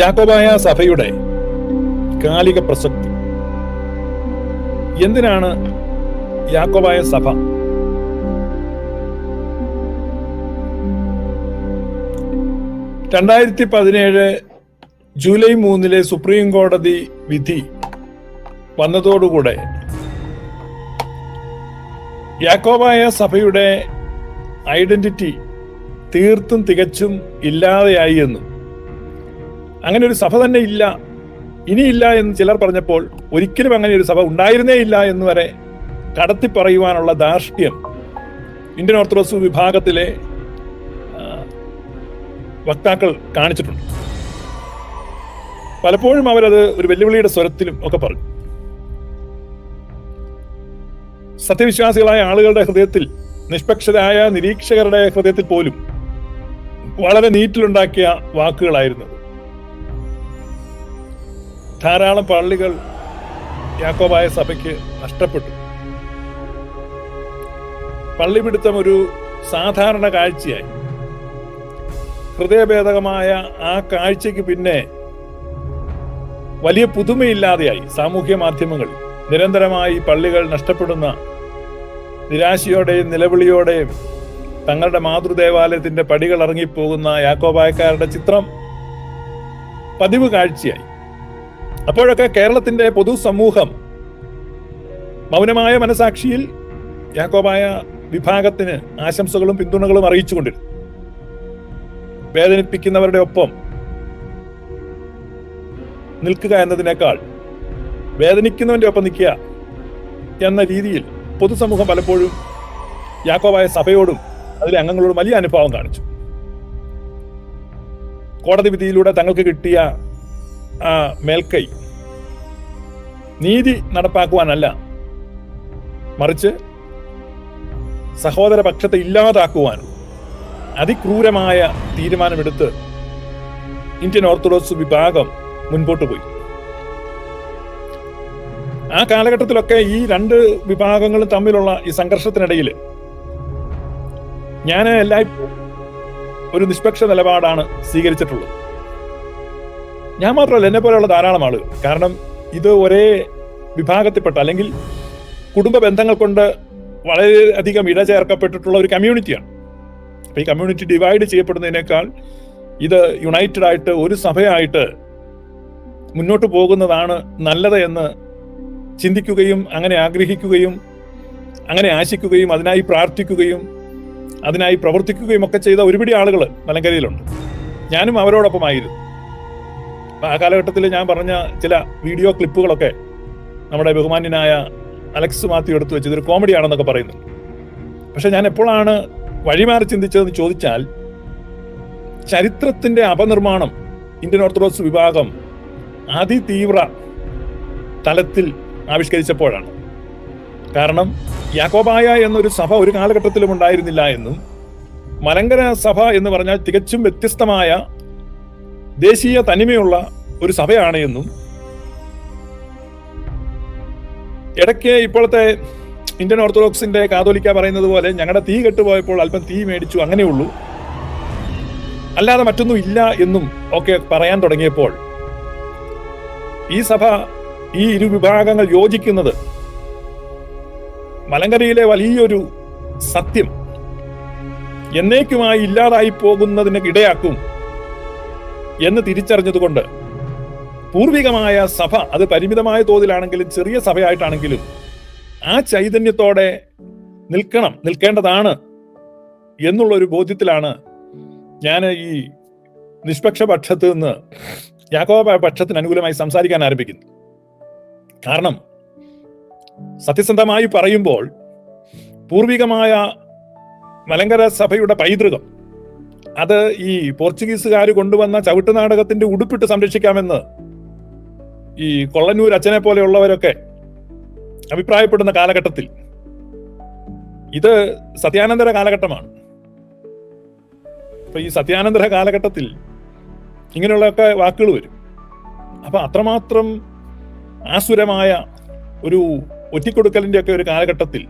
യാക്കോബായ സഭയുടെ കാലിക പ്രസക്തി. എന്തിനാണ് യാക്കോബായ സഭ? രണ്ടായിരത്തി പതിനേഴ് ജൂലൈ മൂന്നിലെ സുപ്രീം കോടതി വിധി വന്നതോടുകൂടെ യാക്കോബായ സഭയുടെ ഐഡന്റിറ്റി തീർത്തും തികച്ചും ഇല്ലാതെയായി എന്നും അങ്ങനെ ഒരു സഭ തന്നെ ഇല്ല. ഇനിയില്ല എന്ന് ചിലർ പറഞ്ഞപ്പോൾ ഒരിക്കലും അങ്ങനെ ഒരു സഭ ഉണ്ടായിരുന്നേ ഇല്ല എന്ന് വരെ കടത്തി പറയുവാനുള്ള ധാർഷ്ട്യം ഇന്ത്യൻ ഓർത്തഡോക്സ് വിഭാഗത്തിലെ വക്താക്കൾ കാണിച്ചിട്ടുണ്ട്. പലപ്പോഴും അവരത് ഒരു വെല്ലുവിളിയുടെ സ്വരത്തിലും ഒക്കെ പറഞ്ഞു. സത്യവിശ്വാസികളായ ആളുകളുടെ ഹൃദയത്തിൽ നിഷ്പക്ഷരായ നിരീക്ഷകരുടെ ഹൃദയത്തിൽ പോലും വളരെ നീറ്റിലുണ്ടാക്കിയ വാക്കുകളായിരുന്നു. ധാരാളം പള്ളികൾ യാക്കോബായ സഭയ്ക്ക് നഷ്ടപ്പെട്ടു. പള്ളിപിടുത്തം ഒരു സാധാരണ കാഴ്ചയായി. ഹൃദയഭേദകമായ ആ കാഴ്ചയ്ക്ക് പിന്നെ വലിയ പുതുമയില്ലാതെയായി. സാമൂഹ്യ മാധ്യമങ്ങൾ നിരന്തരമായി പള്ളികൾ നഷ്ടപ്പെടുന്ന നിരാശയോടെയും നിലവിളിയോടെയും തങ്ങളുടെ മാതൃദേവാലയത്തിന്റെ പടികൾ ഇറങ്ങിപ്പോകുന്ന യാക്കോബായക്കാരുടെ ചിത്രം പതിവ് കാഴ്ചയായി. അപ്പോഴൊക്കെ കേരളത്തിന്റെ പൊതുസമൂഹം മൗനമായ മനസാക്ഷിയിൽ യാക്കോബായ വിഭാഗത്തിന് ആശംസകളും പിന്തുണകളും അറിയിച്ചുകൊണ്ടിരുന്നു. വേദനിപ്പിക്കുന്നവരുടെ ഒപ്പം നിൽക്കുക എന്നതിനേക്കാൾ വേദനിക്കുന്നവന്റെ ഒപ്പം നിൽക്കുക എന്ന രീതിയിൽ പൊതുസമൂഹം പലപ്പോഴും യാക്കോബായ സഭയോടും അതിലെ അംഗങ്ങളോടും വലിയ അനുഭാവം കാണിച്ചു. കോടതി വിധിയിലൂടെ തങ്ങൾക്ക് കിട്ടിയ മേൽക്കൈ നീതി നടപ്പാക്കുവാനല്ല. മറിച്ച് സഹോദര പക്ഷത്തെ ഇല്ലാതാക്കുവാനും അതിക്രൂരമായ തീരുമാനമെടുത്ത് ഇന്ത്യൻ ഓർത്തഡോക്സ് വിഭാഗം മുൻപോട്ട് പോയി. ആ കാലഘട്ടത്തിലൊക്കെ ഈ രണ്ട് വിഭാഗങ്ങളും തമ്മിലുള്ള ഈ സംഘർഷത്തിനിടയിൽ ഞാൻ എല്ലായ്പ്പോഴും ഒരു നിഷ്പക്ഷ നിലപാടാണ് സ്വീകരിച്ചിട്ടുള്ളത്. ഞാൻ മാത്രമല്ല എന്നെ പോലെയുള്ള ധാരാളം ആളുകൾ. കാരണം ഇത് ഒരേ വിഭാഗത്തിൽപ്പെട്ട അല്ലെങ്കിൽ കുടുംബ ബന്ധങ്ങൾ കൊണ്ട് വളരെയധികം ഇടചേർക്കപ്പെട്ടിട്ടുള്ള ഒരു കമ്മ്യൂണിറ്റിയാണ്. അപ്പൊ ഈ കമ്മ്യൂണിറ്റി ഡിവൈഡ് ചെയ്യപ്പെടുന്നതിനേക്കാൾ ഇത് യുണൈറ്റഡ് ആയിട്ട് ഒരു സഭയായിട്ട് മുന്നോട്ട് പോകുന്നതാണ് നല്ലത് എന്ന് ചിന്തിക്കുകയും അങ്ങനെ ആഗ്രഹിക്കുകയും അങ്ങനെ ആശിക്കുകയും അതിനായി പ്രാർത്ഥിക്കുകയും അതിനായി പ്രവർത്തിക്കുകയും ഒക്കെ ചെയ്ത ഒരുപിടി ആളുകൾ മലങ്കരയിലുണ്ട്. ഞാനും അവരോടൊപ്പമായിരുന്നു. ആ കാലഘട്ടത്തിൽ ഞാൻ പറഞ്ഞ ചില വീഡിയോ ക്ലിപ്പുകളൊക്കെ നമ്മുടെ ബഹുമാന്യനായ അലക്സ് മാത്യു എടുത്തു വെച്ച് ഇതൊരു കോമഡി ആണെന്നൊക്കെ പറയുന്നു. പക്ഷെ ഞാൻ എപ്പോഴാണ് വഴിമാറി ചിന്തിച്ചതെന്ന് ചോദിച്ചാൽ ചരിത്രത്തിന്റെ അപനിർമ്മാണം ഇന്ത്യൻ ഓർത്തഡോക്സ് വിഭാഗം അതിതീവ്ര തലത്തിൽ ആവിഷ്കരിച്ചപ്പോഴാണ്. കാരണം യാക്കോബായ എന്നൊരു സഭ ഒരു കാലഘട്ടത്തിലും ഉണ്ടായിരുന്നില്ല എന്നും മലങ്കര സഭ എന്ന് പറഞ്ഞാൽ തികച്ചും വ്യത്യസ്തമായ ദേശീയ തനിമയുള്ള ഒരു സഭയാണ് എന്നും. ഇടയ്ക്ക് ഇപ്പോഴത്തെ ഇന്ത്യൻ ഓർത്തഡോക്സിന്റെ കാതോലിക്ക പറയുന്നത് പോലെ ഞങ്ങളുടെ തീ കെട്ടുപോയപ്പോൾ അല്പം തീ മേടിച്ചു അങ്ങനെയുള്ളൂ. അല്ലാതെ മറ്റൊന്നും ഇല്ല എന്നും ഒക്കെ പറയാൻ തുടങ്ങിയപ്പോൾ ഈ സഭ ഈ ഇരു വിഭാഗങ്ങൾ യോജിക്കുന്നത് മലങ്കരയിലെ വലിയൊരു സത്യം എന്നേക്കുമായി ഇല്ലാതായി പോകുന്നതിന് ഇടയാക്കും എന്ന് തിരിച്ചറിഞ്ഞതുകൊണ്ട് പൂർവികമായ സഭ അത് പരിമിതമായ തോതിലാണെങ്കിലും ചെറിയ സഭയായിട്ടാണെങ്കിലും ആ ചൈതന്യത്തോടെ നിൽക്കണം നിൽക്കേണ്ടതാണ് എന്നുള്ള ഒരു ബോധ്യത്തിലാണ് ഞാൻ ഈ നിഷ്പക്ഷ പക്ഷത്ത് നിന്ന് യാക്കോബ പക്ഷത്തിന് അനുകൂലമായി സംസാരിക്കാൻ ആരംഭിക്കുന്നു കാരണം സത്യസന്ധമായി പറയുമ്പോൾ പൂർവികമായ മലങ്കര സഭയുടെ പൈതൃകം അത് ഈ പോർച്ചുഗീസുകാർ കൊണ്ടുവന്ന ചവിട്ട് നാടകത്തിന്റെ ഉടുപ്പിട്ട് സംരക്ഷിക്കാമെന്ന് ഈ കൊള്ളന്നൂർ അച്ഛനെ പോലെയുള്ളവരൊക്കെ അഭിപ്രായപ്പെടുന്ന കാലഘട്ടത്തിൽ. ഇത് സത്യാനന്തര കാലഘട്ടമാണ്. അപ്പൊ ഈ സത്യാനന്തര കാലഘട്ടത്തിൽ ഇങ്ങനെയുള്ളൊക്കെ വാക്കുകൾ വരും. അപ്പൊ അത്രമാത്രം ആസുരമായ ഒരു ഒറ്റിക്കൊടുക്കലിന്റെ ഒക്കെ ഒരു കാലഘട്ടത്തിൽ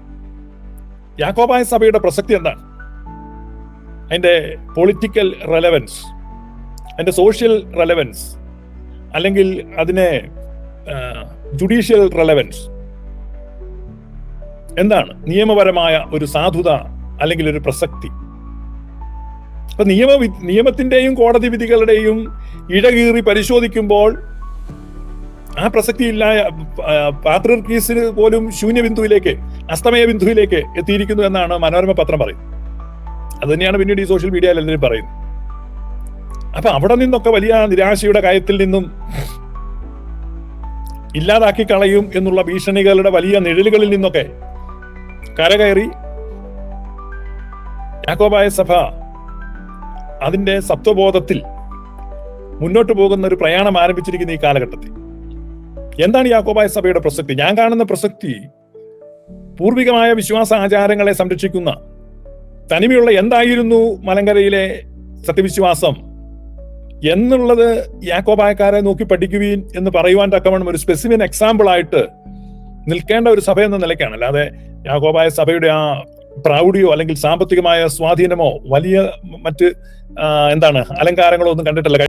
യാക്കോബായ സഭയുടെ പ്രസക്തി എന്താണ്? അതിന്റെ പൊളിറ്റിക്കൽ റെലവൻസ് അതിന്റെ സോഷ്യൽ റെലവൻസ് അല്ലെങ്കിൽ അതിനെ ജുഡീഷ്യൽ റെലവൻസ് എന്താണ്? നിയമപരമായ ഒരു സാധുത അല്ലെങ്കിൽ ഒരു പ്രസക്തി. അപ്പൊ നിയമ നിയമത്തിന്റെയും കോടതി വിധികളുടെയും ഇഴകീറി പരിശോധിക്കുമ്പോൾ ആ പ്രസക്തി ഇല്ലായ പാത്രീസിന് പോലും ശൂന്യബിന്ദുവിലേക്ക് അസ്തമയ ബിന്ദുവിലേക്ക് എത്തിയിരിക്കുന്നു എന്നാണ് മനോരമ പത്രം പറയുന്നത്. അത് തന്നെയാണ് പിന്നീട് ഈ സോഷ്യൽ മീഡിയയിൽ എല്ലാവരും പറയുന്നത്. അപ്പൊ അവിടെ നിന്നൊക്കെ വലിയ നിരാശയുടെ കാര്യത്തിൽ നിന്നും ഇല്ലാതാക്കി കളയും എന്നുള്ള ഭീഷണികളുടെ വലിയ നിഴലുകളിൽ നിന്നൊക്കെ കരകയറി യാക്കോബായ സഭ അതിന്റെ സത്വബോധത്തിൽ മുന്നോട്ട് പോകുന്ന ഒരു പ്രയാണം ആരംഭിച്ചിരിക്കുന്ന ഈ കാലഘട്ടത്തിൽ. എന്താണ് യാക്കോബായ സഭയുടെ പ്രസക്തി? ഞാൻ കാണുന്ന പ്രസക്തി പൂർവികമായ വിശ്വാസ ആചാരങ്ങളെ സംരക്ഷിക്കുന്ന തനിമയുള്ള എന്തായിരുന്നു മലങ്കരയിലെ സത്യവിശ്വാസം? എന്നുള്ളത് യാക്കോബായക്കാരെ നോക്കി പഠിക്കുവീൻ എന്ന് പറയുവാൻ തക്കവണ്ണം ഒരു സ്പെസിഫിൻ എക്സാമ്പിൾ ആയിട്ട് നിൽക്കേണ്ട ഒരു സഭ എന്ന നിലയ്ക്കാണ്. അല്ലാതെ യാക്കോബായ സഭയുടെ ആ പ്രൗഢിയോ അല്ലെങ്കിൽ സാമ്പത്തികമായ സ്വാധീനമോ വലിയ മറ്റ് എന്താണ് അലങ്കാരങ്ങളോ ഒന്നും കണ്ടിട്ടില്ല.